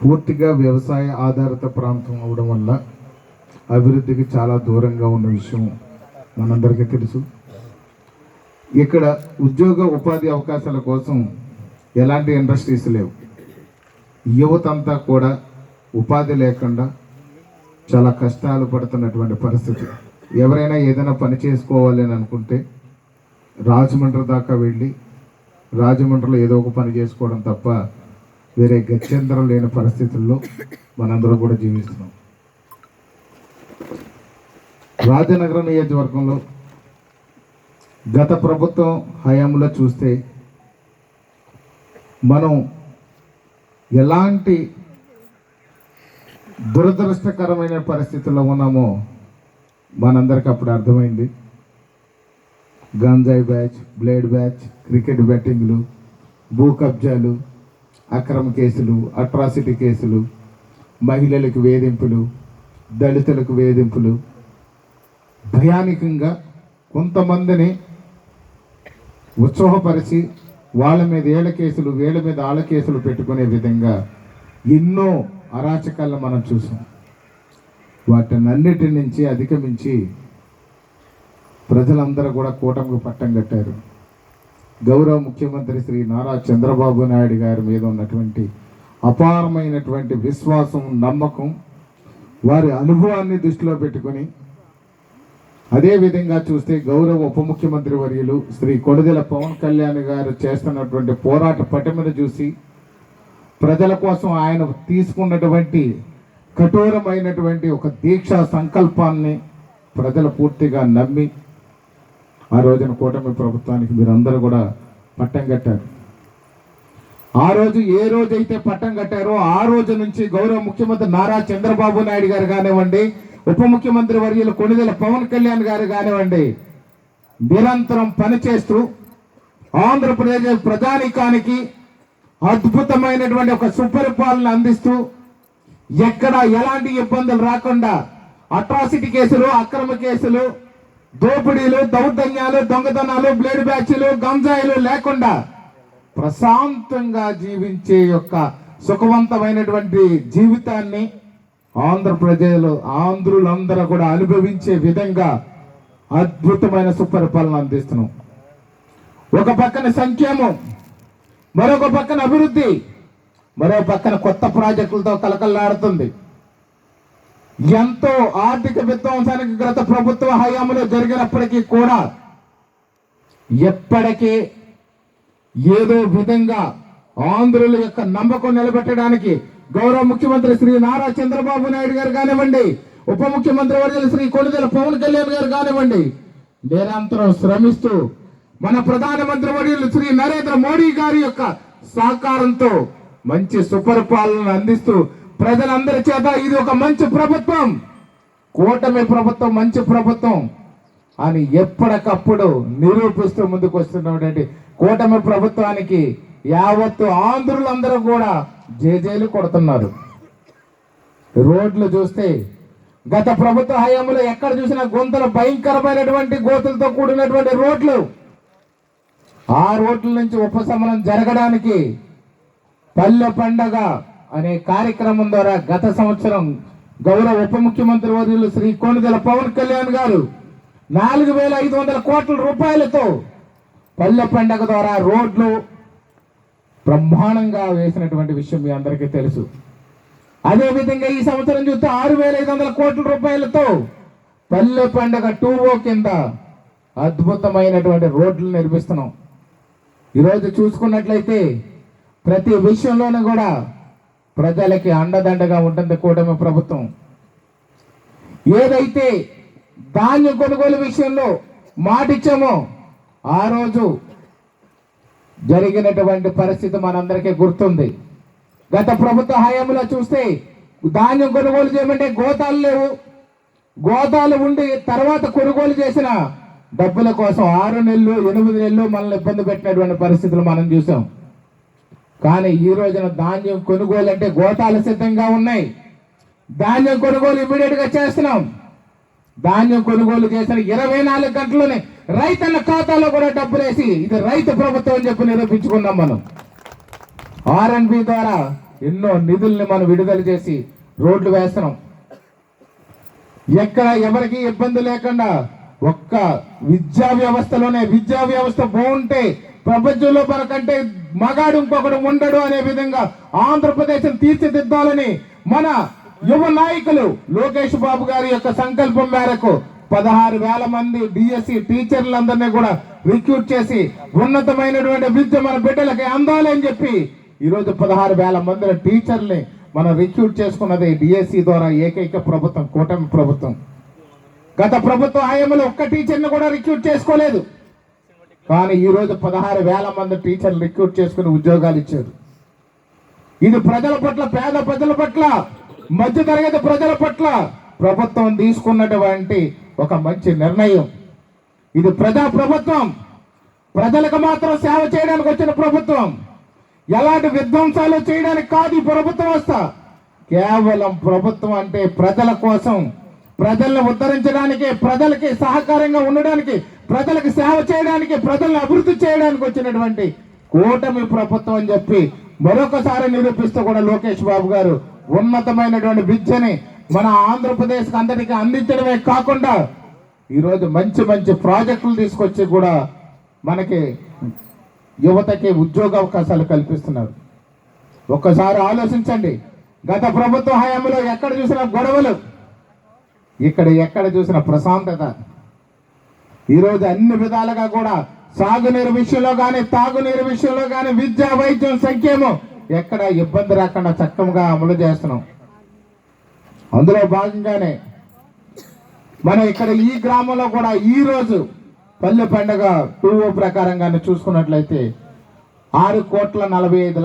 పూర్తిగా వ్యవసాయ ఆధారిత ప్రాంతం అవడం వల్ల అభివృద్ధికి చాలా దూరంగా ఉన్న విషయం మనందరికీ తెలుసు. ఇక్కడ ఉద్యోగ ఉపాధి అవకాశాల కోసం ఎలాంటి ఇండస్ట్రీస్ లేవు. యువత అంతా కూడా ఉపాధి లేకుండా చాలా కష్టాలు పడుతున్నటువంటి పరిస్థితి. ఎవరైనా ఏదైనా పని చేసుకోవాలి అని అనుకుంటే రాజమండ్రి దాకా వెళ్ళి రాజమండ్రిలో ఏదో ఒక పని చేసుకోవడం తప్ప వేరే గత్యంతరం లేని పరిస్థితుల్లో మనందరం కూడా జీవిస్తున్నాం. రాజనగరం నియోజకవర్గంలో గత ప్రభుత్వం హయాంలో చూస్తే మనం ఎలాంటి దురదృష్టకరమైన పరిస్థితుల్లో ఉన్నామో మనందరికి అప్పుడు అర్థమైంది. గంజాయి బ్యాచ్ బ్లేడ్ బ్యాచ్ క్రికెట్ బ్యాటింగ్లు భూ కబ్జాలు అక్రమ కేసులు అట్రాసిటీ కేసులు మహిళలకు వేధింపులు దళితులకు వేధింపులు. భయానికంగా కొంతమందిని ఉత్సాహపరిచి వాళ్ళ మీద ఏళ్ళ కేసులు వీళ్ళ మీద ఆళ్ళ కేసులు పెట్టుకునే విధంగా ఎన్నో అరాచకాలను మనం చూసాం. వాటినన్నిటి నుంచి అధిగమించి ప్రజలందరూ కూడా కూటమికి పట్టం కట్టారు. గౌరవ ముఖ్యమంత్రి శ్రీ నారా చంద్రబాబు నాయుడు గారి మీద ఉన్నటువంటి అపారమైనటువంటి విశ్వాసం నమ్మకం వారి అనుభవాన్ని దృష్టిలో పెట్టుకొని అదే విధంగా చూస్తే గౌరవ ఉప ముఖ్యమంత్రి వర్యులు శ్రీ కొడుదెల పవన్ కళ్యాణ్ గారు చేస్తున్నటువంటి పోరాట పటిమను చూసి ప్రజల కోసం ఆయన తీసుకున్నటువంటి కఠోరమైనటువంటి ఒక దీక్షా సంకల్పాన్ని ప్రజలు పూర్తిగా నమ్మి ఆ రోజున కూటమి ప్రభుత్వానికి మీరందరూ కూడా పట్టం కట్టారు. ఆ రోజు ఏ రోజైతే పట్టం కట్టారో ఆ రోజు నుంచి గౌరవ ముఖ్యమంత్రి నారా చంద్రబాబు నాయుడు గారు కానివ్వండి ఉప ముఖ్యమంత్రి వర్యులు కొణిదెల పవన్ కళ్యాణ్ గారు కానివ్వండి నిరంతరం పనిచేస్తూ ఆంధ్రప్రదేశ్ ప్రజానికానికి అద్భుతమైనటువంటి ఒక సుపరిపాలన అందిస్తూ ఎక్కడ ఎలాంటి ఇబ్బందులు రాకుండా అట్రాసిటీ కేసులు అక్రమ కేసులు దోపిడీలు దౌర్జన్యాలు దొంగతనాలు బ్లేడ్ బ్యాచ్లు గంజాయిలు లేకుండా ప్రశాంతంగా జీవించే యొక్క సుఖవంతమైనటువంటి జీవితాన్ని ఆంధ్రప్రజలు ఆంధ్రులందరూ కూడా అనుభవించే విధంగా అద్భుతమైన సుపరిపాలన అందిస్తున్నాం. ఒక పక్కన సంక్షేమం మరొక పక్కన అభివృద్ధి మరో పక్కన కొత్త ప్రాజెక్టులతో కలకల్లాడుతుంది ఎంతో ఆర్థిక విధ్వంసానికి గత ప్రభుత్వ హయాంలో జరిగినప్పటికీ కూడా ఎప్పటికీ ఏదో విధంగా ఆంధ్రుల యొక్క నమ్మకం నిలబెట్టడానికి గౌరవ ముఖ్యమంత్రి శ్రీ నారా చంద్రబాబు నాయుడు గారు కానివ్వండి ఉప ముఖ్యమంత్రి వర్యులు శ్రీ కొణిదెల పవన్ కళ్యాణ్ గారు కానివ్వండి నిరంతరం శ్రమిస్తూ మన ప్రధానమంత్రి వర్యులు శ్రీ నరేంద్ర మోడీ గారి యొక్క సహకారంతో మంచి సుపరిపాలన అందిస్తూ ప్రజలందరి చేత ఇది ఒక మంచి ప్రభుత్వం. కూటమి ప్రభుత్వం మంచి ప్రభుత్వం. అని ఎప్పటికప్పుడు నిరూపిస్తూ ముందుకు వస్తున్నటువంటి కూటమి ప్రభుత్వానికి యావత్తు ఆంధ్రులందరూ కూడా జేజేలు కొడుతున్నారు. రోడ్లు చూస్తే గత ప్రభుత్వ హయాంలో ఎక్కడ చూసినా గుంతలు భయంకరమైనటువంటి గోతులతో కూడినటువంటి రోడ్లు. ఆ రోడ్ల నుంచి ఉపశమనం జరగడానికి పల్లె పండగ అనే కార్యక్రమం ద్వారా గత సంవత్సరం గౌరవ ఉప ముఖ్యమంత్రి వర్యులు శ్రీ కోణిదెల పవన్ కళ్యాణ్ గారు నాలుగు వేల ఐదు వందల కోట్ల రూపాయలతో పల్లె పండగ ద్వారా రోడ్లు బ్రహ్మాండంగా వేసినటువంటి విషయం మీ అందరికీ తెలుసు. అదేవిధంగా ఈ సంవత్సరం చూస్తే ఆరు వేల ఐదు వందల కోట్ల రూపాయలతో పల్లె పండగ టూ ఓ కింద అద్భుతమైనటువంటి రోడ్లు నిర్మిస్తున్నాం. ఈరోజు చూసుకున్నట్లయితే ప్రతి విషయంలోనూ కూడా ప్రజలకి అండదండగా ఉంటుంది కూటమి ప్రభుత్వం. ఏదైతే ధాన్యం కొనుగోలు విషయంలో మాటిచ్చామో ఆ రోజు జరిగినటువంటి పరిస్థితి మనందరికీ గుర్తుంది. గత ప్రభుత్వ హయాంలో చూస్తే ధాన్యం కొనుగోలు చేయమంటే గోతాలు లేవు. గోతాలు ఉండి తర్వాత కొనుగోలు చేసిన డబ్బుల కోసం ఆరు నెలలు ఎనిమిది నెలలు మనల్ని ఇబ్బంది పెట్టినటువంటి పరిస్థితులు మనం చూసాం. కానీ ఈ రోజున ధాన్యం కొనుగోలు అంటే గోతాలు సిద్ధంగా ఉన్నాయి. ధాన్యం కొనుగోలు ఇమీడియట్గా చేస్తున్నాం. ధాన్యం కొనుగోలు చేసిన ఇరవై నాలుగు గంటల్లోనే రైతన్న ఖాతాలో కూడా డబ్బులు వేసి ఇది రైతు ప్రభుత్వం అని చెప్పి నిరూపించుకున్నాం మనం. ఆర్ఎన్బి ద్వారా ఎన్నో నిధుల్ని మనం విడుదల చేసి రోడ్లు వేస్తున్నాం. ఎక్కడ ఎవరికి ఇబ్బంది లేకుండా ఒక్క విద్యా వ్యవస్థలోనే విద్యా వ్యవస్థ బాగుంటే ప్రపంచంలో మనకంటే మగాడు ఇంకొకడు ఉండడు అనే విధంగా ఆంధ్రప్రదేశ్ తీర్చిదిద్దాలని మన యువ నాయకులు లోకేష్ బాబు గారి యొక్క సంకల్పం మేరకు పదహారు వేల మంది డిఎస్సి టీచర్లందరినీ కూడా రిక్రూట్ చేసి ఉన్నతమైనటువంటి విద్య మన బిడ్డలకి అందాలి అని చెప్పి ఈరోజు పదహారు వేల మంది టీచర్ని మనం రిక్రూట్ చేసుకున్నది డిఎస్సి ద్వారా ఏకైక ప్రభుత్వం కూటమి ప్రభుత్వం. గత ప్రభుత్వ హయాంలో ఒక్క టీచర్ని కూడా రిక్రూట్ చేసుకోలేదు. కానీ ఈరోజు పదహారు వేల మంది టీచర్లు రిక్రూట్ చేసుకుని ఉద్యోగాలు ఇచ్చారు. ఇది ప్రజల పట్ల పేద ప్రజల పట్ల మధ్య తరగతి ప్రజల పట్ల ప్రభుత్వం తీసుకున్నటువంటి ఒక మంచి నిర్ణయం. ఇది ప్రజా ప్రభుత్వం ప్రజలకు మాత్రం సేవ చేయడానికి వచ్చిన ప్రభుత్వం. ఎలాంటి విధ్వంసాలు చేయడానికి కాదు ఈ ప్రభుత్వం వస్తా కేవలం ప్రభుత్వం అంటే ప్రజల కోసం ప్రజల్ని ఉద్ధరించడానికి ప్రజలకి సహకారంగా ఉండడానికి ప్రజలకు సేవ చేయడానికి ప్రజల్ని అభివృద్ధి చేయడానికి వచ్చినటువంటి కూటమి ప్రభుత్వం అని చెప్పి మరొకసారి నిరూపిస్తూ కూడా లోకేష్ బాబు గారు ఉన్నతమైనటువంటి విద్యని మన ఆంధ్రప్రదేశ్ అందరికీ అందించడమే కాకుండా ఈరోజు మంచి మంచి ప్రాజెక్టులు తీసుకొచ్చి కూడా మనకి యువతకి ఉద్యోగ అవకాశాలు కల్పిస్తున్నారు. ఒక్కసారి ఆలోచించండి. గత ప్రభుత్వ హయాంలో ఎక్కడ చూసినా గొడవలు. ఇక్కడ ఎక్కడ చూసిన ప్రశాంతత. ఈరోజు అన్ని విధాలుగా కూడా సాగునీరు విషయంలో కానీ తాగునీరు విషయంలో కానీ విద్యా వైద్యం సంఖ్యము ఎక్కడ ఇబ్బంది రాకుండా చక్కగా అమలు చేస్తున్నాం. అందులో భాగంగానే మనం ఇక్కడ ఈ గ్రామంలో కూడా ఈ రోజు పల్లె పండుగ టూ ప్రకారంగానే చూసుకున్నట్లయితే ఆరు కోట్ల నలభై ఐదు లక్షల